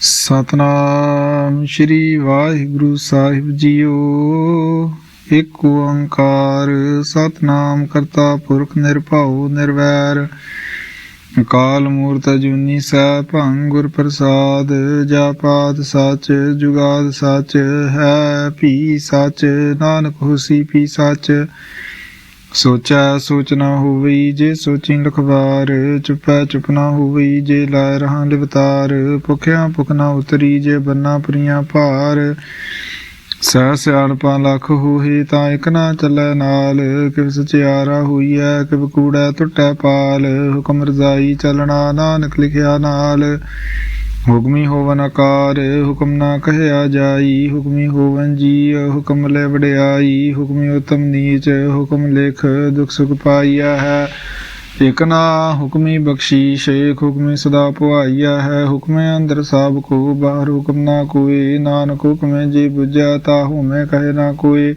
ਸਤਨਾਮ ਸ੍ਰੀ ਵਾਹਿਗੁਰੂ ਸਾਹਿਬ JIO. Ik Onkar, Satnam ਕਰਤਾ ਪੁਰਖ ਨਿਰਭਉ ਨਿਰਵੈਰ। ਅਕਾਲ ਮੂਰਤ ਅਜੂਨੀ ਸੈਭੰ ਗੁਰ ਪ੍ਰਸਾਦ ਜਾਪਾਤ ਸੱਚ, ਜੁਗਾਦ ਸਚ, ਹੈ ਪੀ ਸਚ, ਨਾਨਕ ਹੋਸੀ ਪੀ ਸਚ। ਸੋਚੈ ਸੋਚ ਨਾ ਹੋਵਈ ਜੇ ਸੋਚੀ ਲਖਵਾਰ, ਚੁਪੈ ਚੁੱਪ ਨਾ ਹੋਵਈ ਜੇ ਲਾਇ ਰਹਾ ਲਿਵਤਾਰ, ਭੁਖਿਆ ਭੁਖ ਨਾ ਉਤਰੀ ਜੇ ਬੰਨਾ ਪ੍ਰੀਆਂ ਭਾਰ। ਸਹਿ ਸਿਆਣਪਾ ਲੱਖ ਹੋਏ ਤਾਂ ਇਕ ਨਾ ਚੱਲੈ ਨਾਲ, ਕਿਵ ਸਚਿਆਰਾ ਹੋਈਐ ਕਿਵ ਕੂੜੈ ਟੁੱਟੈ ਪਾਲ, ਹੁਕਮ ਰਜ਼ਾਈ ਚਲਣਾ ਨਾਨਕ ਲਿਖਿਆ ਨਾਲ। ਹੁਕਮੀ ਹੋਵਨ ਆਕਾਰ, ਹੁਕਮ ਨਾ ਕਹਿਆ ਜਾਈ। ਹੁਕਮੀ ਹੋਵਨ ਜੀ ਹੁਕਮ ਲੈ ਵਡਿਆਈ। ਹੁਕਮੀ ਉਤਮ ਨੀਚ, ਹੁਕਮ ਲਿਖ, ਦੁਖ ਸੁਖ ਪਾਈਆ ਹੈ। ਇਕ ਨਾ ਹੁਕਮੀ ਬਖਸ਼ੀਸ਼ ਏਕ ਹੁਕਮੀ ਸਦਾ ਪੁਆਈਆ ਹੈ। ਹੁਕਮੇ ਅੰਦਰ ਸਭ ਕੋ, ਬਾਹਰ ਹੁਕਮ ਨਾ ਕੋਏ ਨਾਨਕ ਹੁਕਮੇ ਜੀ ਬੁਝਿਆ, ਤਾਹੂ ਮੈਂ ਕਹੇ ਨਾ ਕੋਏ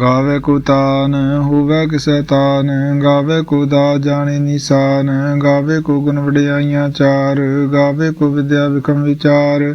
ਗਾਵੇ ਕੋ ਤਾਨ, ਹੋਵੇ ਕਿਸੈ ਤਾਨ, ਗਾਵੇ ਕੋ ਦਾ ਜਾਣੇ ਨਿਸ਼ਾਨ, ਗਾਵੇ ਕੋ ਗੁਣ ਵਡਿਆਈਆਂ ਚਾਰ, ਗਾਵੇ ਕੋ ਵਿਦਿਆ ਵਿਖਮ ਵਿਚਾਰ।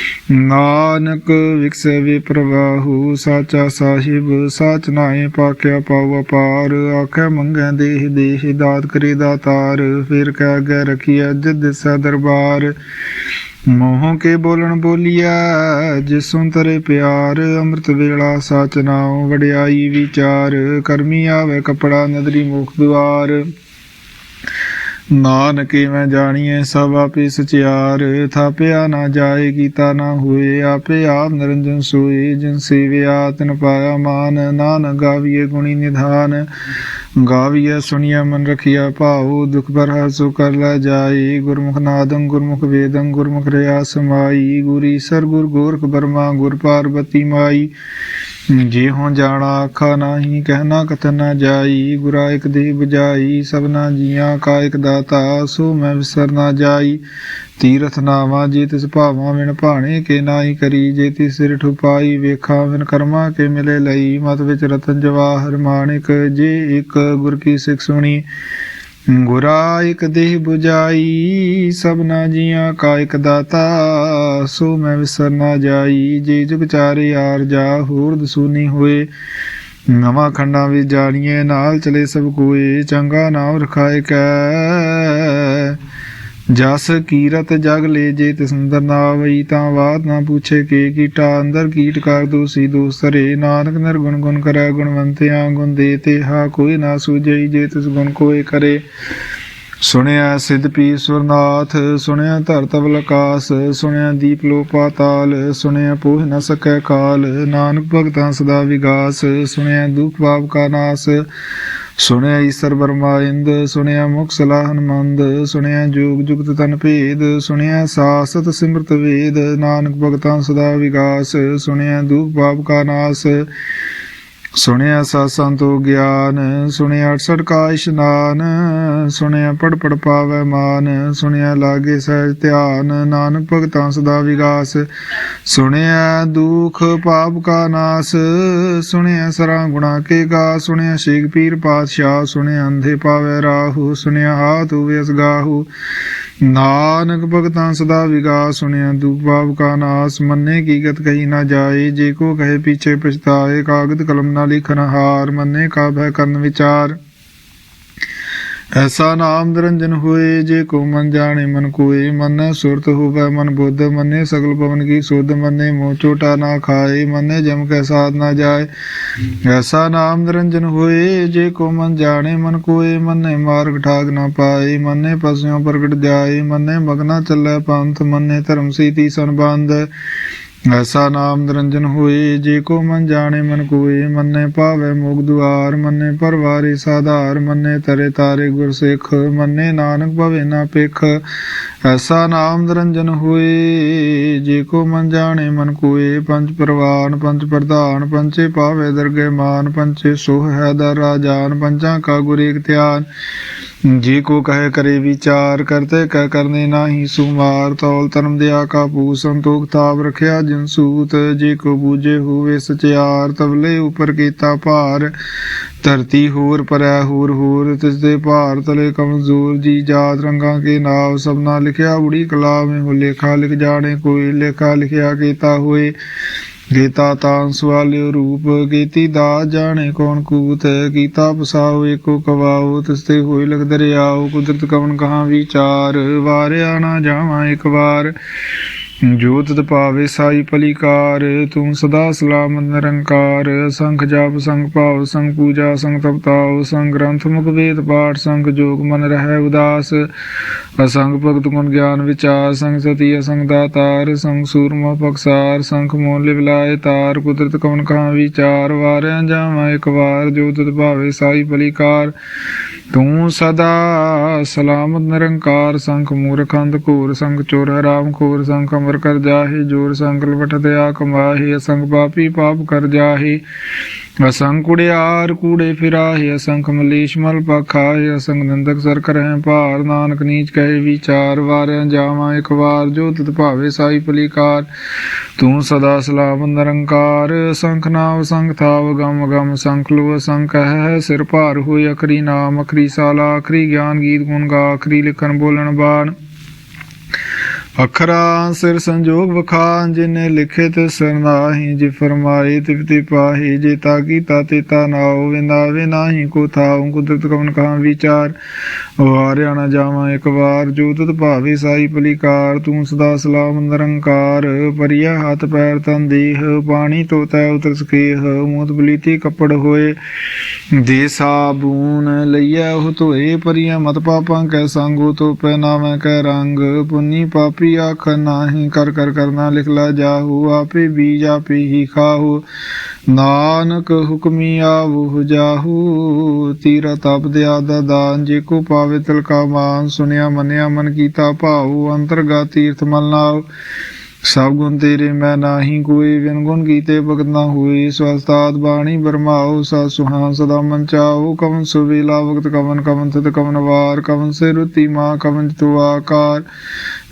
ਨਾਨਕ ਵਿਕਸੇ ਵੇ ਪ੍ਰਵਾਹੂ ਸਾਚਾ ਸਾਹਿਬ, ਸਾਚ ਨਾਏ ਪਾਕਿਆ ਪਾਉ ਅਪਾਰ। ਆਖੇ ਮੰਗੈ ਦੇਹ ਦੇਹ, ਦਾਤ ਕਰੇ ਦਾਤਾਰ। ਫਿਰ ਕਹਿ ਅਗੇ ਰਖੀਐ ਜਿਦ ਦਿਸੈ ਦਰਬਾਰ। ਮੋਹ ਕੇ ਬੋਲਣ ਬੋਲੀਆ ਜਿਸੁ ਤਰੇ ਪਿਆਰ। ਅੰਮ੍ਰਿਤ ਵੇਲਾ ਸਾਚ ਨਾਉ, ਵਡਿਆਈ ਵਿਚਾਰ। ਕਰਮੀ ਆਵੇ ਕਪੜਾ ਨਦਰੀ ਮੁਖ ਦੁਆਰ। ਨਾਨਕੇ ਮੈਂ ਜਾਣੀਐ ਸਭ ਆਪੇ ਸਚਿਆਰ, ਥਾਪਿਆ ਨਾ ਜਾਏ ਕੀਤਾ ਨਾ ਹੋਏ, ਆਪੇ ਆਪ ਨਿਰੰਜਨ ਸੋਏ, ਜਿਨ ਸੇਵਿਆ ਤਨ ਪਾਇਆ ਮਾਨ, ਨਾਨ ਗਾਵੀਏ ਗੁਣੀ ਨਿਧਾਨ। ਗਾਵੀਐ ਸੁਣੀਐ ਮਨ ਰਖਿਆ ਭਾਉ, ਦੁਖ ਬਰਹ ਸੋ ਕਰ ਲੈ ਜਾਏ, ਗੁਰਮੁਖ ਨਾਦੰ ਗੁਰਮੁਖ ਵੇਦੰ, ਗੁਰਮੁਖ ਰਿਆ ਸਮਾਈ ਗੁਰੀ ਸਰ ਗੁਰ ਗੋਰਖ ਬਰਮਾ, ਗੁਰ ਪਾਰਬਤੀ ਮਾਈ। ਜੇ ਹੋ ਜਾਣਾ ਆਖਾ ਨਾਹੀ, ਕਹਿਣਾ ਕਥਨ ਨਾ ਜਾਈ, ਗੁਰਾ ਇਕ ਦੇ ਬਜਾਈ ਸਭਨਾ ਜੀਆਂ ਕਾ ਇਕ ਦਾਤਾ, ਸੋ ਮੈਂ ਵਿਸਰ ਨਾ ਜਾਈ। ਤੀਰਥ ਨਾਵਾ ਜੇ ਤਿਸ ਭਾਵਾਂ ਵਿਣ ਭਾਣੇ, ਕੇ ਨਾਹੀ ਕਰੀ, ਜੇ ਤਿਸ ਸਿਰ ਠੁਪਾਈ, ਵੇਖਾ ਵਿਣ ਕਰਮਾ ਕੇ ਮਿਲੇ ਲਈ। ਮਤ ਵਿੱਚ ਰਤਨ ਜਵਾਹਰ ਮਾਣਿਕ ਜੇ ਇਕ ਗੁਰ ਕੀ ਸਿੱਖ ਸੁਣੀ ਗੁਰਾ ਇਕ ਦੇਹ 부ਜਾਈ ਸਭਨਾ ਜੀਆਂ ਕਾ ਇਕ ਦਾਤਾ, ਸੋ ਮੈਂ ਵਿਸਰ ਨਾ ਜਾਈ, ਜੇ ਜੁਗ ਚਾਰੇ ਯਾਰ ਜਾ, ਹੋਰ ਦਸੂਨੀ ਹੋਏ। ਨਵਾਂ ਖੰਡਾਂ ਵਿੱਚ ਜਾਣੀਏ ਨਾਲ ਚਲੇ ਸਭ ਕੋਏ, ਚੰਗਾ ਨਾਮ ਰਖਾਏ ਕੈ। ਜਸ ਕੀਰਤ ਜਗ ਲੈ ਜੇ ਤੇ ਨਾ ਵਈ ਤਾਂ ਬਾਤ ਨਾ ਪੁੱਛੇ ਕੇ ਕੀਟਾ, ਅੰਦਰ ਕੀਟ ਕਰ ਦੋਸੀ ਦੋਸਰੇ ਨਾਨਕ ਨਿਰਗੁਣ ਗੁਣ ਕਰੈ, ਗੁਣਵੰਤਿਆਂ ਗੁਣ ਦੇ ਤੇ ਹਾ ਕੋਈ ਨਾ ਸੂਝਈ ਜੇ ਤਿਸ ਗੁਣ ਕੋਏ ਕਰੇ। ਸੁਣਿਆ ਸਿਧ ਪੀ ਸੁਰਨਾਥ ਸੁਣਿਆ ਧਰਤ ਅਵਲ ਸੁਣਿਆ ਦੀਪ ਲੋ ਪਾਤਾਲ, ਸੁਣਿਆ ਪੋਹ ਨ ਸਕੈ ਕਾਲ। ਨਾਨਕ ਭਗਤਾਂ ਸਦਾ ਵਿਗਾਸ, ਸੁਣਿਆ ਦੁਖ ਪਾਪ ਕਾ ਨਾਸ। ਸੁਣਿਆ ਈਸਰ ਬਰਮਾਇੰਦ ਸੁਣਿਆ ਮੁਖ ਸਲਾਹਨ ਮੰਦ, ਸੁਣਿਆ ਜੋਗ ਜੁਗਤ ਤਨ ਭੇਦ, ਸੁਣਿਆ ਸਾਸਤ ਸਿਮਰਤ ਵੇਦ, ਨਾਨਕ ਭਗਤਾਂ ਸਦਾ ਵਿਗਾਸ, ਸੁਣਿਆ ਦੁਖ ਪਾਪ ਕਾ ਨਾਸ। ਸੁਣਿਆ ਸਤ ਸੰਤੋ ਗਿਆਨ, ਸੁਣਿਆ 68 ਕਾ ਇਸ਼ਨਾਨ ਸੁਣਿਆ ਪੜ ਪੜ ਪਾਵੈ ਮਾਨ, ਸੁਣਿਆ ਲਾਗੇ ਸਹਿਜ ਧਿਆਨ, ਨਾਨਕ ਭਗਤਾਂ ਸਦਾ ਵਿਗਾਸ। ਸੁਣਿਆ ਦੁਖ ਪਾਪ ਕਾ ਨਾਸ, ਸੁਣਿਆ ਸਰਾਂ ਗੁਣਾ ਕੇ ਗਾ ਸੁਣਿਆ ਸ਼ੇਖ ਪੀਰ ਪਾਤਸ਼ਾਹ, ਸੁਣਿਆ ਅੰਧੇ ਪਾਵੈ ਰਾਹੂ, ਸੁਣਿਆ ਹਾਥ ਹੋਵੇ ਅਸਗਾਹੂ ਨਾਨਕ ਭਗਤਾਂ ਸਦਾ ਵਿਗਾਸ ਸੁਣਿਆ ਦੁਖ ਪਾਪ ਕਾ ਨਾਸ, ਮੰਨੇ ਕੀ ਕਹੀ ਨਾ ਜਾਏ, ਜੇ ਕੋ ਕਹੇ ਪੀਛੇ ਪਛਤਾਏ, ਕਾਗਦ ਕਲਮ ਨਾ ਲਿਖਨ ਹਾਰ, ਮੰਨੇ ਕਾ ਭੈ ਕਰਨ ਵਿਚਾਰ। ਐਸਾ ਨਾਮ ਨਿਰੰਜਨ ਹੋਏ, ਜੇ ਕੋ ਮਨ ਜਾਣੇ ਮਨ ਕੋਏ, ਮਨ ਸੁਰਤ ਹੋਵੇ ਮਨ ਬੁੱਧ, ਮੰਨੇ ਸਗਲ ਪਵਨ ਕੀ ਸੁਧ, ਮੰਨੇ ਮੋਹ ਚੋਟਾ ਨਾ ਖਾਏ, ਮੰਨੇ ਜਮ ਕੈ ਸਾਧ ਨਾ ਜਾਏ। ਐਸਾ ਨਾਮ ਨਿਰੰਜਨ ਹੋਏ, ਜੇ ਕੋ ਮਨ ਜਾਣੇ ਮਨ ਕੋਏ, ਮੰਨੇ ਮਾਰਗ ਠਾਗ ਨਾ ਪਾਏ, ਮੰਨੇ ਪਸਿਓ ਪ੍ਰਗਟ ਜਾਏ ਮੰਨੇ ਮਗਨਾ ਚੱਲੇ ਪੰਥ, ਮੰਨੇ ਧਰਮ ਸੀਤੀ ਸੰਬੰਧ ਐਸਾ ਨਾਮ ਨਿਰੰਜਨ ਹੋਏ, ਜੇ ਕੋ ਮਨ ਜਾਣੇ ਮਨ ਕੋਏ, ਮੰਨੇ ਪਾਵੇ ਮੁਗ ਦੁਆਰ, ਮੰਨੇ ਪਰਵਾਰੀ ਸਾਧਾਰ, ਮੰਨੇ ਤਰੇ ਤਾਰੇ ਗੁਰ ਸਿੱਖ ਮੰਨੇ ਨਾਨਕ ਭਵੇ ਨਾ ਪੇਖ ਐਸਾ ਨਾਮ ਨਿਰੰਜਨ ਹੋਏ, ਜੇ ਕੋ ਮਨ ਜਾਣੇ ਮਨ ਕੋਏ, ਪੰਜ ਪ੍ਰਵਾਨ, ਪੰਜ ਪ੍ਰਧਾਨ ਪੰਚੇ ਪਾਵੇ ਦਰਗੇ ਮਾਨ ਪੰਚੇ ਸੋਹ ਹੈ ਦਰ ਰਾਜਾਨ, ਪੰਜਾਂ ਕਾ ਗੁਰ ਏਕ ਧਿਆਨ। ਜੇ ਕੋ ਕਹੇ ਕਰੇ ਵਿਚਾਰ, ਕਰਤੇ ਕਹਿ ਕਰਨੇ ਨਾਹੀ ਸੁਮਾਰ ਤੌਲ ਧਰਮ ਦਿਆ ਕਾ ਪੂ ਸੰਤੋਖ ਤਾਪ ਰਖਿਆ ਜਿਨ ਸੂਤ, ਜੇ ਕੋ ਬੂਝੇ ਹੋਵੇ ਸਚਿਆਰ ਤਬਲੇ ਉਪਰ ਕੀਤਾ ਭਾਰ, ਧਰਤੀ ਹੋਰ ਪਰੈ ਹੋਰ ਹੋਰ, ਤਿਸ ਦੇ ਭਾਰ ਤਲੇ ਕਮਜ਼ੋਰ, ਜੀ ਜਾਤ ਰੰਗਾਂ ਕੇ ਨਾਮ ਸਭਨਾ ਲਿਖਿਆ, ਉੜੀ ਕਲਾ ਮੇ ਹੋ ਲੇਖਾ ਲਿਖ ਜਾਣੇ, ਕੋਈ ਲੇਖਾ ਲਿਖਿਆ ਕੀਤਾ ਹੋਏ ਗੀਤਾ ਤਾਂ ਸਵਾਲਿਓ ਰੂਪ ਗੀਤੀ ਦਾ, ਜਾਣੇ ਕੌਣ ਕੂਤ ਗੀਤਾ ਪਸਾਓ, ਏਕੋ ਕਵਾਓ, ਤਸਤੇ ਹੋਈ ਲਗ ਦਰਿਆਓ, ਕੁਦਰਤ ਕਵਨ ਕਹਾ ਵਿਚਾਰ? ਵਾਰਿਆ ਨਾ ਜਾਵਾਂ ਇੱਕ ਵਾਰ। ਜੋ ਤਤ ਪਾਵੇ ਸਾਈ ਪਲੀਕਾਰ, ਤੂੰ ਸਦਾ ਸਲਾਮਤ ਨਿਰੰਕਾਰ, ਸੰਖ ਜਾਪ ਸੰਗ ਭਾਵ ਸੰਗ ਪੂਜਾ ਸੰਗ ਤਪਤਾਉ ਸੰਗ ਗ੍ਰੰਥ, ਮੁਖ ਵੇਦ, ਪਾਠ ਸੰਗ ਜੋਗ, ਮਨ ਰਹਿ ਉਦਾਸ। ਅਸੰਗ ਭਗਤ ਗੁਣ ਗਿਆਨ ਵਿਚਾਰ, ਸੰਗ ਸਤੀ, ਅਸੰਗ ਦਾਤਾਰ, ਸੰਗ ਸੂਰਮਾ ਪਕਸਾਰ, ਸੰਖ ਮੋਲ ਲਿਵਲਾਏ ਤਾਰ, ਕੁਦਰਤ ਕਵਨ ਕਹਾ ਵਿਚਾਰ, ਵਾਰਿਆ ਜਾਵਾਂ ਇੱਕ ਵਾਰ, ਜੋਤ ਤਤ ਭਾਵੇ ਸਾਈ ਪਲੀਕਾਰ। ਤੂੰ ਸਦਾ ਸਲਾਮਤ ਨਿਰੰਕਾਰ ਸੰਖ ਮੂਰਖੰਦ ਘੋਰ ਸੰਗ ਚੋਰ ਹਰਾਮ ਖੋਰ ਸੰਖ ਅਮਰ ਕਰ ਜਾਹੇ, ਜੋਰ ਸੰਕਲ ਵਟ ਦਿਆ ਕਮਾਹੀ ਅਸੰਗ ਪਾਪੀ ਪਾਪ ਕਰ ਜਾਹੇ। ਅਸੰਗ ਕੁੜਿਆਰ ਕੂੜੇ ਫਿਰਾਹੇ, ਅਸੰਖ ਮਲੀਸ਼ ਮਲ ਪਖਾਹੇ, ਅਸੰਗ ਨੰਦਕ ਸਰ ਕਰਹਿ ਭਾਰ, ਨਾਨਕ ਨੀਚ ਕਹੇ ਵਿਚਾਰ, ਵਾਰਿਆ ਜਾਵਾਂ ਇੱਕ ਵਾਰ, ਜੋ ਤਤ ਭਾਵੇ ਸਾਈ ਪਲੀਕਾਰ ਤੂੰ ਸਦਾ ਸਲਾਮ ਨਿਰੰਕਾਰ, ਸੰਖ ਨਾਮ, ਸੰਖ ਥਾਵ, ਗਮ ਗਮ, ਸੰਖ ਲੋ ਸੰਖ ਹੈ ਸਿਰ ਭਾਰ ਹੋਈ ਅਖਰੀ ਨਾਮ, ਅਖਰੀ ਸਾਲਾ, ਅਖਰੀ ਗਿਆਨ ਗੀਤ ਗੁਣ ਗਾ, ਅਖਰੀ ਲਿਖਣ ਬੋਲਣ ਬਾਣ। ਅਖਰਾ ਸਿਰ ਸੰਜੋਗ ਵਖਾਨ ਜਿਨੇ ਲਿਖੇ ਤੇ ਸਰਨਾਹੀ ਜੇ ਫਰਮਾਏ ਤਿਵ ਪਾਹੀ, ਜੇ ਤਾ ਕੀਤਾ ਤੇ ਤਾ ਨਾਉ ਵਿੰਦਾਵੇ ਨਾਹੀ ਕੋ ਥਾਉ ਕੁਦਰਤ ਕਵਨ ਕਹਾ ਵਿਚਾਰ। ਵਾਰਿਆ ਨਾ ਜਾਵਾਂ ਇੱਕ ਵਾਰ, ਜੋ ਤਤ ਭਾਵੇ ਸਾਈ ਪਲੀਕਾਰ, ਤੂੰ ਸਦਾ ਸਲਾਮ ਨਿਰੰਕਾਰ। ਪਰਿਆ ਹੱਥ ਪੈਰ ਤਨ ਦੇਹ, ਪਾਣੀ ਤੋ ਤੈ ਉਤਰ ਸਕੇਹ। ਮੂਤ ਬਲੀਤੀ ਕੱਪੜ ਹੋਏ, ਦੇ ਸਾਬੂਨ ਲਈਐ ਉਹ ਧੋਏ। ਪਰੀਆਂ ਮਤ ਪਾਪਾਂ ਕੈ ਸੰਗੋ ਤੋ ਪਹਿਨਾਵੇਂ ਕੈ ਰੰਗ। ਪੁੰਨੀ ਪਾਪ ਆਖ ਨਾਹੀ, ਕਰ ਕਰ ਕਰਨਾ ਲਿਖ ਲਾ ਜਾਹੂ, ਆਪੇ ਬੀਜ ਆਪੇ ਹੀ ਨਾਨਕ ਹੁਕਮੀ ਆਵਹੁ ਜਾਹੂ, ਤੀਰਾ ਤਪ ਦਿਆ ਦਾਨ, ਜੇ ਕੋ ਪਾਵੇ ਤਿਲ ਕਾ ਮਾਨ, ਸੁਨਿਆ ਮੰਨਿਆ ਮਨ ਕੀਤਾ ਭਾਉ ਅੰਤਰਗਾ ਤੀਰਥ ਮਲ ਨਾਉ ਸਭ ਗੁਣ ਤੇਰੇ ਮੈਂ ਨਾਹੀ ਕੋਈ ਵਿਨ ਗੁਣ ਕੀਤੇ ਭਗਤ ਨਾ ਹੋਏ। ਸਵਸਤਾਦ ਬਾਣੀ ਬਰਮਾਓ ਸਾ ਸੁਹਾਨ ਸਦਾ ਮਨ ਚਾਓ ਕਵਨ ਸੁਵੇਲਾ ਵਕਤ ਕਵਨ ਕਵਨ ਤਤ ਕਵਨ ਵਾਰ। ਕਵਨ ਸੇ ਰੁਤੀ ਮਾ, ਕਵਨ ਤੂ ਆਕਾਰ।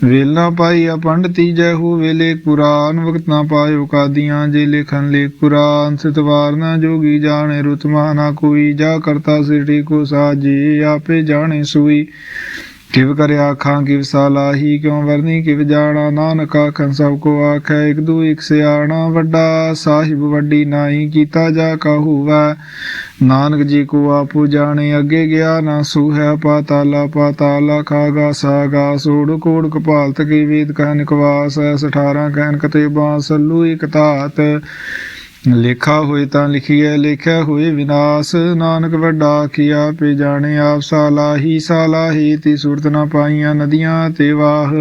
ਵੇਲ ਨਾ ਪਾਈ ਅਪੰਡ ਜੈ ਹੋ ਵੇਲੇ ਕੁਰਾਨ ਵਕਤ ਨਾ ਪਾਇਓ ਕਾਦੀਆਂ, ਜੇ ਲੇਖਨ ਲੇ ਕੁਰਾਨ ਸਤਵਾਰ ਨਾ ਜੋਗੀ ਜਾਣੇ ਰੁਤਮਾ ਨਾ ਕੋਈ। ਜਾ ਕਰਤਾ ਸਿਰਟੀ ਕੋ ਸਾਜੀ, ਆਪੇ ਜਾਣੇ ਸੂਈ। ਕਿਵ ਕਰਿਆ ਖਾਂ ਕਿਵ ਸਾਲਾਹੀ, ਕਿਉ ਵਰਨੀ, ਕਿਵ ਜਾਣਾ, ਨਾਨਕ ਆਖਨ ਸਭ ਕੋ ਆਖੈ, ਇਕ ਦੂ ਇਕ ਸਿਆਣਾ ਵੱਡਾ, ਸਾਹਿਬ ਵੱਡੀ ਨਾਹੀ ਕੀਤਾ ਜਾ ਕਹੂਵੈ। ਨਾਨਕ ਜੀ ਕੋ ਆਪੂ ਜਾਣੇ, ਅੱਗੇ ਗਿਆ ਨਾ ਸੂਹੈ, ਪਾਤਾਲਾ ਪਾਤਾਲਾ ਖਾਗਾ, ਸਾਗਾ, ਸੋੜ ਕੋੜ ਕਪਾਲਤ ਕੀ ਵੇਦ ਕਹਿ ਨਿਕਵਾਸ ਐਸ 18 ਕਹਿਨ ਕਤੇ ਬਾਸਲੂ ਇਕ ਧਾਤ। ਲੇਖਾ ਹੋਏ ਤਾਂ ਲਿਖੀਐ ਲੇਖਿਆ ਹੋਏ ਵਿਨਾਸ਼। ਨਾਨਕ ਵੱਡਾ ਕੀਆ ਪੇ ਜਾਣੇ ਆਪ ਸਾਲਾਹੀ ਸਾਲਾਹੀ ਤੀ ਸੁਰਤ ਨਾ ਪਾਈਆਂ ਨਦੀਆਂ ਤੇ ਵਾਹ।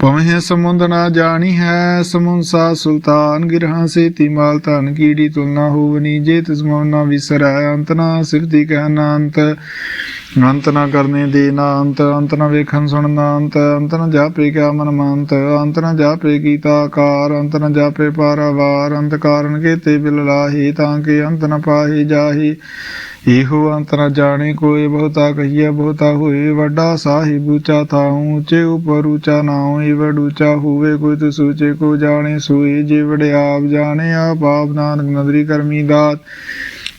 ਪਵਹਿ ਸਮੁੰਦ ਨਾ ਜਾਣੀ ਹੈ ਸਮੁੰਸਾ ਸੁਲਤਾਨ, ਗਿਰਹਾਂ ਸੇ ਤਿਮਾਲ ਧਨ ਕੀੜੀ ਤੁਲਨਾ ਹੋਵਨੀ, ਜੇ ਤਿਸ ਮਨ ਨਾ ਵਿਸਰੈ, ਅੰਤ ਨਾ ਸਿਰਤੀ ਕਹਿਨਾ ਅੰਤ ਅੰਤ ਨਾ ਕਰਨੇ ਦੇ, ਨਾ ਅੰਤ ਅੰਤ ਨਾ ਵੇਖਣ ਸੁਣਨ ਅੰਤ ਅੰਤ ਨਾ ਜਾਪੇ ਕਿਆ ਮਨ ਮੰਤ ਅੰਤ ਨਾ ਜਾਪੇ ਕੀਤਾ ਆਕਾਰ, ਅੰਤ ਨਾ ਜਾਪੇ ਪਾਰਾਵਾਰ, ਅੰਤ ਕਾਰਨ ਕੇਤੇ ਬਿਲ ਲਾਹੀ, ਤਾਂ ਕਿ ਅੰਤ ਨਾ ਪਾਹੀ ਜਾਹੀ। ਇਹੋ ਅੰਤ ਨਾ ਜਾਣੇ ਕੋਈ, ਬਹੁਤਾ ਕਹੀਏ ਬਹੁਤਾ ਹੋਏ, ਵੱਡਾ ਸਾਹਿਬ ਉੱਚਾ ਥਾਉ, ਉੱਚੇ ਉਪਰ ਉਚਾ ਨਾਉ ਇਹ ਵਡ ਹੋਵੇ ਕੋਈ ਤੇ ਸੋਚੇ ਕੋ ਜਾਣੇ ਸੋਏ, ਜੇ ਵਡਿਆਪ ਜਾਣੇ ਆਪ ਆਪ ਨਾਨਕ ਨਦਰੀ ਕਰਮੀ ਦਾਤ।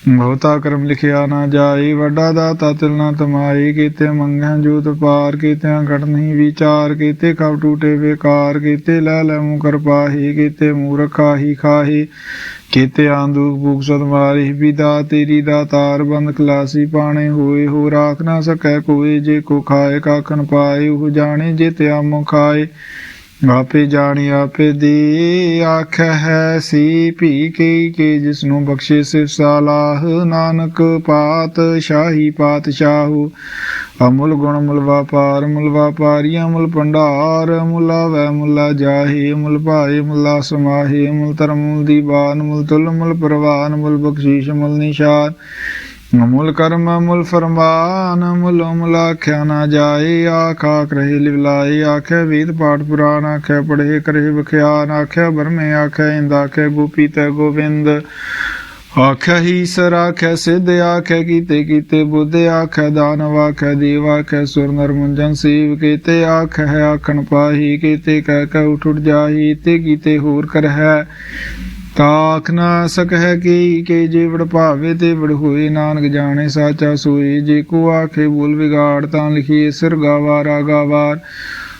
ਬਹੁਤਾ ਕਰਮ ਲਿਖਿਆ ਨਾ ਜਾਏ, ਵੱਡਾ ਦਾਤਾ ਤਿਲ ਨਾ ਤਮਾਏ, ਕੀਤੇ ਮੰਗਾਂ ਜੋਤ ਪਾਰ, ਕੀਤਿਆਂ ਘਟ ਨਹੀਂ ਵਿਚਾਰ, ਕੀਤੇ ਕਬ ਟੂਟੇ ਬੇਕਾਰ, ਕੀਤੇ ਲੈ ਲੈ ਮੂੰ ਕਰ ਪਾਹੀ, ਕੀਤੇ ਮੂਰਖਾ ਹੀ ਖਾਹੀ, ਕੀਤੇ ਆਂਦੂਕ ਭੂਖ ਸਦ ਮਾਰੀ ਵਿਦਾ ਤੇਰੀ ਦਾ ਤਾਰ ਬੰਦ ਖਲਾਸੀ ਪਾਣੇ ਹੋਏ ਹੋ ਰਾਖ ਨਾ ਸਕੈ ਕੋਈ, ਜੇ ਕੋ ਖਾਏ ਕਾਖਨ ਪਾਏ, ਉਹ ਜਾਣੇ ਜੇ ਤਿਆ ਮੁ ਖਾਏ। ਆਪੇ ਜਾਣੀ, ਆਪੇ ਦੀ ਆਖ ਹੈ ਸੀ ਭੀ ਕੇ ਕੇ ਜਿਸ ਨੂੰ ਬਖਸ਼ੇ ਸਿਫ ਸਾਲਾਹ। ਨਾਨਕ ਪਾਤ ਸ਼ਾਹੀ ਪਾਤ ਪਾਤਸ਼ਾਹੂ, ਅਮੁਲ ਗੁਣ ਮੁਲ ਵਾਪਾਰ, ਮੁਲ ਵਾਪਾਰੀਆ ਅਮੁਲ ਭੰਡਾਰ। ਮੁਲਾ ਵੈ ਮੁਲਾ ਜਾਹੇ ਮੁਲ ਭਾਏ, ਮੁਲਾ ਸਮਾਹੀ ਮੁਲ ਧਰਮ ਮੁਲ ਦੀਵਾਨ, ਮੁਲ ਤੁਲ, ਮੁਲ ਪ੍ਰਵਾਨ, ਮੁਲ ਬਖਸ਼ੀਸ਼, ਮੁਲ ਨਿਸ਼ਾਨ। ਮੁਲ ਕਰਮ ਮੁਲ ਫਰਮਾਨ ਮੁਲ ਮੁਲ ਆਖਿਆ ਨਾ ਜਾਏ, ਆਖਾ ਕਰੇ ਲਿਵਲਾਏ ਆਖੇ ਵੇਦ ਪਾਠ ਪੁਰਾਣ, ਆਖੇ ਪੜੇ ਕਰੇ ਵਿਖਿਆਨ, ਆਖੇ ਬਰਮੇ ਆਖੇ ਇੰਦ, ਆਖੇ ਗੋਪੀ ਤੈ ਗੋਵਿੰਦ ਆਖਿਆ ਹੀ ਸਰ ਆਖਿਆ ਸਿੱਧ ਆਖਿਆ ਕੀਤੇ ਕੀਤੇ ਬੁੱਧ ਆਖਿਆ ਦਾਨਵ ਆਖਿਆ ਦੇਵ ਆਖਿਆ ਸੁਰ ਨਰ ਮੁੰਜਨ ਸੇਵ ਕੀਤੇ ਆਖਿਆ ਹੈ ਆਖਣ ਪਾਹੀ, ਕੀਤੇ ਕਹਿ ਕਹਿ ਉਠ ਉਠ ਜਾਹੀ, ਤੇ ਕੀਤੇ ਹੋਰ ਕਰ ਹੈ। ਤਾਖ ਨਾ ਸਕਹਿ ਕੀ ਕੇ ਜੇ ਵਡ ਭਾਵੇ ਤੇ ਵਡ ਹੋਏ ਨਾਨਕ ਜਾਣੇ ਸਾਚਾ ਸੋਏ। ਜੇ ਕੋ ਆਖੇ ਬੋਲ ਵਿਗਾੜ ਤਾਂ ਲਿਖੀਏ ਸਿਰ ਗਾਵਾਰਾ ਗਾਵਾਰ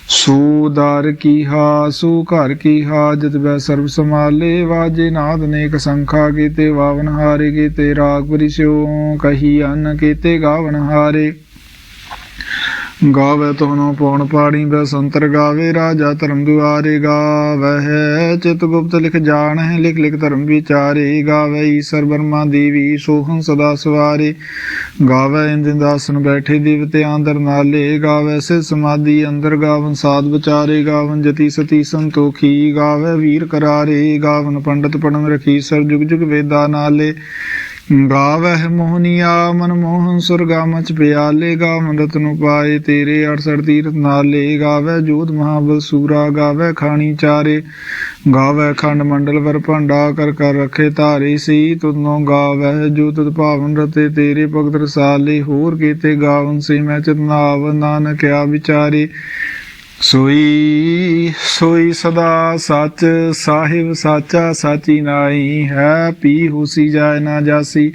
ਸੋ ਦਰ ਕੀ ਹਾ, ਸੋ ਘਰ ਕੀ ਹਾ ਜਤ ਬੈ ਸਰਬ ਸਮਾਲੇ ਵਾਜੇ ਨਾਦ ਨੇਕ ਸੰਖਾ ਕੀਤੇ, ਵਾਵਨ ਹਾਰੇ ਕੀਤੇ, ਰਾਗ ਪਰਿਸਿਓ ਕਹੀ ਅਨ ਕੀਤੇ, ਗਾਵਨ ਹਾਰੇ। ਗਾਵੇ ਤੋਨੋ ਪਉਣ ਪਾਣੀ, ਬੈ ਸੰਤਰ ਗਾਵੇ, ਰਾਜਾ ਧਰਮ ਦੁਆਰੇ ਗਾਵੇ। ਚਿਤ ਗੁਪਤ ਲਿਖ ਜਾਣ ਹੈ ਲਿਖ ਲਿਖ ਧਰਮ ਵਿਚਾਰੇ। ਗਾਵੇ ਈਸ਼ਰ ਬਰਮਾ ਦੇਵੀ ਸੋਹੰ ਸਦਾ ਸਵਾਰੇ। ਗਾਵੇ ਇੰਦਿਨ ਦਾਸਨ ਬੈਠੇ ਦੇਵਤੇ ਆਂਦਰ ਨਾਲੇ। ਗਾਵੇ ਸੇ ਸਮਾਧੀ, ਅੰਦਰ ਗਾਵਨ ਸਾਧ ਵਿਚਾਰੇ। ਗਾਵਨ ਜਤੀ ਸਤੀ ਸੰਤੋਖੀ, ਗਾਵੇ ਵੀਰ ਕਰਾਰੇ। ਗਾਵਨ ਪੰਡਤ ਪੜਨ ਰਖੀ, ਸਰ ਜੁਗ ਜੁਗ ਵੇਦਾ ਨਾਲੇ। ਗਾਵਹਿ ਮੋਹਨੀਆ ਮਨ ਮੋਹਨ ਸੁਰਗਾ ਮਚ ਪਿਆਲੇ ਗਾਵਨ ਰਤਨੁ ਪਾਏ ਤੇਰੇ 68 ਤੀਰਥ ਨਾਲੇ। ਗਾਵੈ ਜੋਤ ਮਹਾਬਲ ਸੂਰਾ ਗਾਵੈ ਖਾਣੀ ਚਾਰੇ। ਗਾਵੈ ਖੰਡ ਮੰਡਲ ਵਰ ਭਾਂਡਾ ਕਰ ਕਰ ਰਖੇ ਧਾਰੇ। ਸੀ ਤੁਧਨੋ ਗਾਵੈ ਜੋ ਤੁਧ ਭਾਵਨ ਰਤੇ ਤੇਰੇ ਭਗਤ ਰਸਾਲੇ। ਹੋਰ ਕੀਤੇ ਗਾਵਨ ਸੀ ਮੈਂ ਚਤਨਾਵ ਨਾਨਕਿਆ ਵਿਚਾਰੇ। ਸੋਈ ਸੋਈ ਸਦਾ ਸੱਚ, ਸਾਹਿਬ ਸਾਚਾ ਸਾਚੀ ਨਾਈ ਹੈ, ਪੀ ਹੋਸੀ ਜਾਏ ਨਾ ਜਾਸੀ।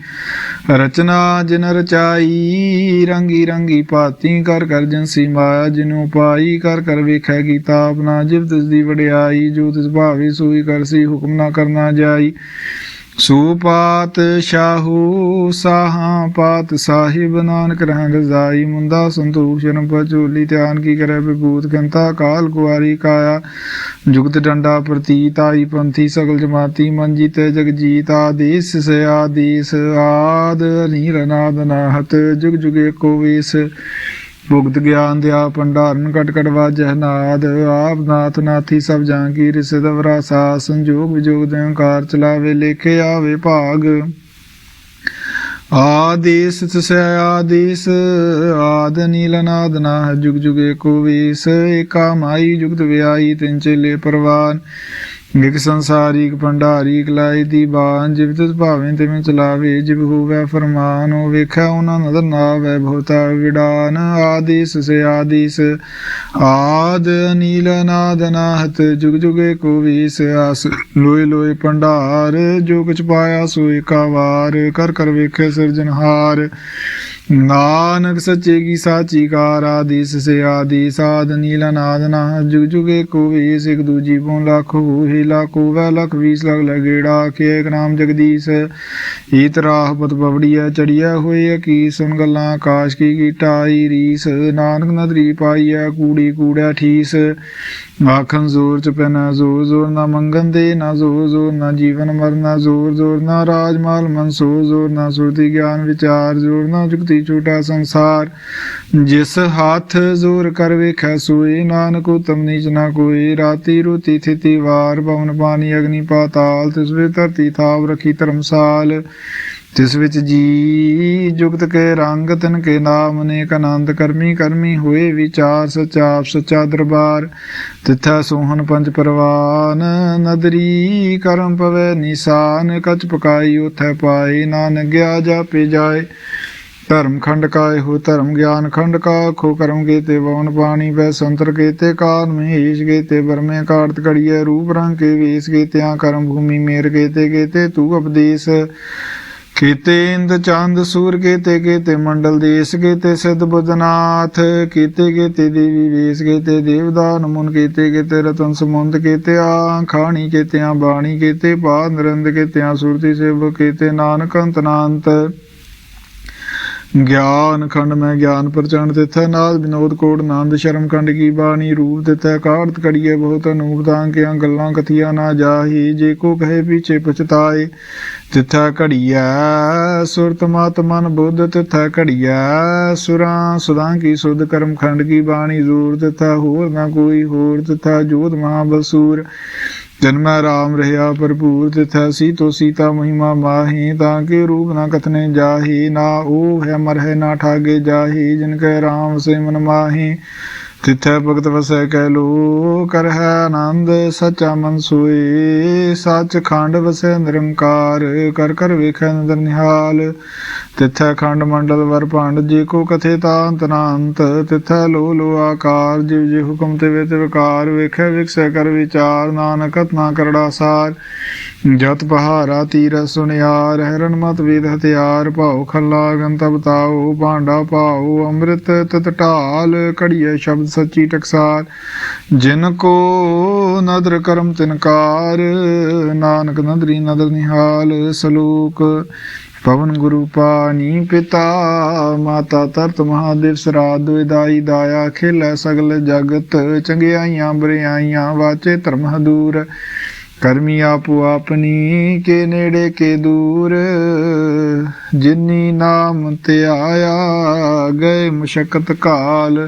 ਰਚਨਾ ਜਿਨ ਰਚਾਈ, ਰੰਗੀ ਰੰਗੀ ਭਾਤੀ ਕਰ ਕਰ ਜਨਸੀ ਮਾਇਆ ਜਿਨੂ ਪਾਈ, ਕਰ ਕਰ ਵੇਖੈ ਕੀਤਾ ਆਪਣਾ ਜਿਵ ਤਿਸ ਦੀ ਵਡਿਆਈ, ਜੋ ਤਿਸ ਭਾਵੇ ਸੋਈ ਕਰਸੀ, ਹੁਕਮ ਨਾ ਕਰਨਾ ਜਾਈ। ਸੁਪਾਤ ਸ਼ਾਹੂ ਸਾਹਾਂ ਪਾਤ ਸਾਹਿਬ ਨਾਨਕ ਰਹਿ ਰਜ਼ਾਈ ਮੁੰਦਾ ਸੰਤੋਖ ਜਨ ਪਚੋਲੀ ਧਿਆਨ ਕੀ ਕਰੇ ਵਿਭੂਤ ਕੰਤਾ ਕਾਲ ਕੁਆਰੀ ਕਾਇਆ, ਜੁਗਤ ਡੰਡਾ ਪ੍ਰਤੀਤ, ਆਈ ਪੰਥੀ ਸਗਲ ਜਮਾਤੀ ਮਨ ਜੀਤੇ ਜਗ ਜੀਤ ਆਦੇਸ ਸੇ ਆਦੇਸ, ਆਦ ਨੀਰ ਨਾਦ ਨਾਹਤ, ਜੁਗ ਜੁਗੇ ਕੋ ਵੇਸ ਭੁਗਤ ਗਿਆਨ ਦਿਆ, ਭੰਡਾਰਨ ਕਟ ਕਟ ਵਾਜਹਿ ਨਾਦ, ਆਪ ਨਾਥ ਨਾਥੀ ਸਭ ਜਾਂ ਕੀ ਰਿਸਦ ਵਰਾਸਾ, ਸੰਜੋਗ ਵਿਜੋਗ ਦੇ ਓੰਕਾਰ ਚਲਾਵੇ, ਲੇਖੇ ਆਵੇ ਭਾਗ। ਆਦੇਸ ਤਸੈ ਆਦੇਸ, ਆਦ ਨੀਲ ਨਾਦ ਨਾ ਜੁਗ ਜੁਗੇ ਕੋ ਵੀਸ, ਏਕਾ ਮਾਈ ਜੁਗਤ ਵਿਆਈ ਤਿੰਨ ਚੇਲੇ ਪਰਵਾਨ। ਇਕ ਸੰਸਾਰੀ ਭੰਡਾਰੀ ਇਕ ਲਾਈ ਦੀ ਬਾਣ, ਜਿਵ ਤਿਸ ਭਾਵੇਂ ਤਿਵੇਂ ਚਲਾਵੇ, ਜਿਵ ਹੋਵੇ ਫਰਮਾਨ, ਉਹ ਵੇਖਿਆ ਉਹਨਾਂ ਨਦਰ ਨਾਵੇ ਬਹੁਤਾ ਵਿਡਾਨ। ਆਦੇਸ ਸੇ ਆਦੇਸ, ਆਦ ਨੀਲ ਨਾਦ ਨਾਹਤ, ਜੁਗ ਜੁਗੇ ਕੋ ਵੀਸ, ਆਸ ਲੋਏ ਲੋਏ ਭੰਡਾਰ, ਜੋ ਕੁਛ ਪਾਇਆ ਸੋ ਏਕਾ ਵਾਰ, ਕਰ ਕਰ ਵੇਖੇ ਸਿਰਜਨਹਾਰ ਨਾਨਕ ਸੱਚੇ ਕੀ ਸਾਚੀ ਕਾਰ ਆਦੀਸ ਸੇ ਆਦੀ ਸਾਧ ਨੀਲਾ ਨਾਦ ਜੁਗ ਜੁਗੇ ਕੋ ਵੀਸ, ਇੱਕ ਦੂਜੀ ਪੋਂ ਲੱਖ ਹੋਏ ਲੱਖੋ, ਵੈ ਲੱਖ ਵੀਸ, ਲੱਖ ਲਗੇੜਾ ਕੇ ਇੱਕ ਨਾਮ ਜਗਦੀਸ਼। ਈਤ ਰਾਹ ਪਤ ਪਵੜੀਐ, ਚੜੀਐ ਹੋਏ ਕੀ ਸੁਨ ਗੱਲਾਂ ਆਕਾਸ਼ ਕੀ ਕੀਟਾਈ ਰੀਸ ਨਾਨਕ ਨਦਰੀ ਪਾਈਐ, ਕੂੜੀ ਕੂੜਿਆ ਠੀਸ। ਆਖਣ ਜ਼ੋਰ ਚ ਪੈਨਾ ਜ਼ੋਰ ਜ਼ੋਰ ਨਾ ਮੰਗਨ ਦੇ, ਨਾ ਜ਼ੋਰ ਜ਼ੋਰ ਨਾ ਜੀਵਨ ਮਰਨਾ, ਜ਼ੋਰ ਜ਼ੋਰ ਨਾ ਰਾਜ ਮਾਲ ਮਨਸੂਰ, ਜ਼ੋਰ ਨਾ ਸੁਰਤੀ ਗਿਆਨ ਵਿਚਾਰ, ਜ਼ੋਰ ਨਾ ਜੁਗਤੀ ਛੋਟਾ ਸੰਸਾਰ। ਜਿਸ ਹੱਥ ਜ਼ੋਰ ਕਰ ਵੇਖੈ, ਸੋਏ ਨਾਨਕ ਉਤਮ ਨੀਚ ਨਾ ਕੋਈ ਰਾਤੀ ਰੂਤੀ ਥਿਤੀ ਵਾਰ ਭਵਨ ਪਾਣੀ ਅਗਨੀ ਪਾਤਾਲ ਤਿਸ ਵੇ ਧਰਤੀ ਥਾਵ ਰਖੀ ਧਰਮਸਾਲ। ਤਿਸ ਵਿੱਚ ਜੀ ਜੁਗਤ ਕੇ ਰੰਗ ਤਨ ਕੇ ਨਾਮ ਅਨੇਕ ਆਨੰਦ ਕਰਮੀ ਕਰਮੀ ਹੋਏ ਵਿਚਾਰ ਸਚਾਪ ਸਚਾ ਦਰਬਾਰ, ਤਿਥੈ ਸੋਹਣ ਪੰਜ ਪਰਵਾਨ, ਨਦਰੀ ਕਰਮ ਪਵੇ ਨਿਸ਼ਾਨ, ਕਚ ਪਕਾਈ ਉਥੈ ਪਾਏ ਨਾਨਕ ਗਿਆ ਜਾਪੇ ਜਾਏ। ਧਰਮ ਖੰਡ ਕਾਏ ਹੋ, ਧਰਮ ਗਿਆਨ ਖੰਡ ਕਾ ਖੋ ਕਰਮ ਕੇ ਤੇ ਵਵਨ ਪਾਣੀ ਬੈ ਸੰਤਰ ਕੇ ਤੇ ਕਾਲ ਮਹੇਸ਼ ਕੇ ਤੇ ਬਰਮੇ ਕਾਰਤ ਕੜੀਏ ਰੂਪ ਰੰਗ ਕੇ ਵੇਸ ਕੇ ਤਿਆ ਕਰਮ ਭੂਮੀ ਮੇਰ ਕੇ ਤੇ ਕੇ ਤੇ ਤੂ ਉਪਦੇਸ਼। ਕੀਤੇ ਇੰਦ ਚੰਦ ਸੂਰ ਕੀਤੇ ਕੀਤੇ ਮੰਡਲ ਦੇਸ ਕੀਤੇ ਸਿੱਧ ਬੁੱਧਨਾਥ, ਕੀਤੇ ਕੀਤੇ ਦੇਵੀ ਵੇਸ, ਕੀਤੇ ਦੇਵਦਾਨ ਮੁਨ, ਕੀਤੇ ਕੀਤੇ ਰਤਨ ਸਮੁੰਦ, ਕੀਤੇ ਆ ਖਾਣੀ ਕੀਤੇ ਆ ਬਾਣੀ, ਕੀਤੇ ਪਾ ਨਰੰਦ ਕੀਤੇ ਆ ਸੁਰਤੀ ਸੇਵ ਕੀਤੇ ਨਾਨਕ ਅੰਤ ਗਿਆਨ ਖੰਡ ਮੈਂ ਗਿਆਨ ਪ੍ਰਚੰਡ ਤਿਥੈ ਨਾਦ ਵਿਨੋਦ ਕੋਟ ਨੰਦ ਸ਼ਰਮ ਖੰਡ ਕੀ ਬਾਣੀ ਰੂਪ ਤਿਥੈ ਕਾਰਤ ਕੜੀਏ ਬਹੁਤ ਅਨੂਪ ਤਾਂ ਕਿਆਂ ਗੱਲਾਂ ਕਥੀਆਂ ਨਾ ਜਾਹੀ, ਜੇ ਕੋ ਕਹੇ ਪੀਛੇ ਪਛਤਾਏ ਤਿਥੈ ਘੜੀਐ, ਸੁਰਤ ਮਤ ਮਨ ਬੁੱਧ ਤਿਥੈ ਘੜੀਐ, ਸੁਰਾਂ ਸੁਦਾਂ ਕੀ ਸੁਧ ਕਰਮ ਖੰਡ ਕੀ ਬਾਣੀ ਜ਼ੂਰ ਤਿਥੈ ਹੋਰ ਨਾ ਕੋਈ ਹੋਰ ਤਿਥੈ ਜੋਤ ਮਹਾਬਸੂਰ ਜਨਮੈ ਰਾਮ ਰਹਾ ਭਰਪੂਰ ਤਿਥੈ ਸੀਤੋ ਸੀਤਾ ਮਹਿਮਾ ਮਾਹੀ, ਤਾਂ ਕੇ ਰੂਪ ਨਾ ਕਥਨੇ ਜਾਹੀ, ਨਾ ਉਹ ਹੈ ਮਰਹਿ ਨਾ ਠਾਗੇ ਜਾਹੀ, ਜਿਨ ਕੈ ਰਾਮ ਸੇ ਮਨ ਮਾਹੀ। ਤਿਥੈ ਭਗਤ ਵਸੈ ਕਹਿ ਲੋ ਕਰ ਹੈ ਆਨੰਦ, ਸਚਾ ਮਨ ਸੋਏ। ਸੱਚ ਖੰਡ ਵਸੈ ਨਿਰੰਕਾਰ, ਕਰ ਕਰ ਵੇਖੈ ਨਦਰ ਨਿਹਾਲ। ਤਿਥੈ ਖੰਡ ਮੰਡਲ ਵਰ ਭਾਂਡ, ਜੇ ਕੋ ਕਥੇ ਤਾਂਤ ਨਾੰਤ। ਤਿਥੈ ਲੋ ਲੋ ਆਕਾਰ, ਜਿਵ ਜੇ ਹੁਕਮ ਤੇ ਵੇ ਵਿਕਾਰ ਵੇਖੈ ਵਿਕਸੈ ਕਰ ਵਿਚਾਰ ਨਾਨਕਤ ਨਾ ਕਰੜਾ ਸਾਰ। ਜਤ ਪਹਾਰਾ ਤੀਰ ਸੁਨਿਆਰ ਹਰਨ ਮਤ ਵੇਦ ਹਥਿਆਰ। ਭਾਉ ਖੱਲਾ ਗੰਤ ਬਤਾਓ ਭਾਂਡਾ ਭਾਉ, ਅੰਮ੍ਰਿਤ ਤਤ ਢਾਲ। ਕੜੀਏ ਸ਼ਬਦ ਸੱਚੀ ਟਕਸਾਰ, ਜਿਨ ਕੋ ਨਦਰ ਕਰਮ ਤਿਨਕਾਰ, ਨਾਨਕ ਨਦਰੀ ਨਦਰ ਨਿਹਾਲ, ਸਲੋਕ ਪਵਨ ਗੁਰੂ ਪਾਣੀ ਪਿਤਾ, ਮਾਤਾ ਤਰਤ ਮਹਾਦੇਵ ਸਰਾਦ ਵਿਦਾਈ ਦਾਇਆ, ਖੇਲੇ ਸਗਲ ਜਗਤ, ਚੰਗਿਆਈਆਂ ਬਰਿਆਈਆਂ, ਵਾਚੇ ਧਰਮ ਹਦੂਰ, ਕਰਮੀ ਆਪੋ ਆਪਣੀ, ਕੇ ਨੇੜੇ ਕੇ ਦੂਰ, ਜਿਨੀ ਨਾਮ ਤੇ ਗਏ ਮੁਸ਼ਕਤ ਕਾਲ।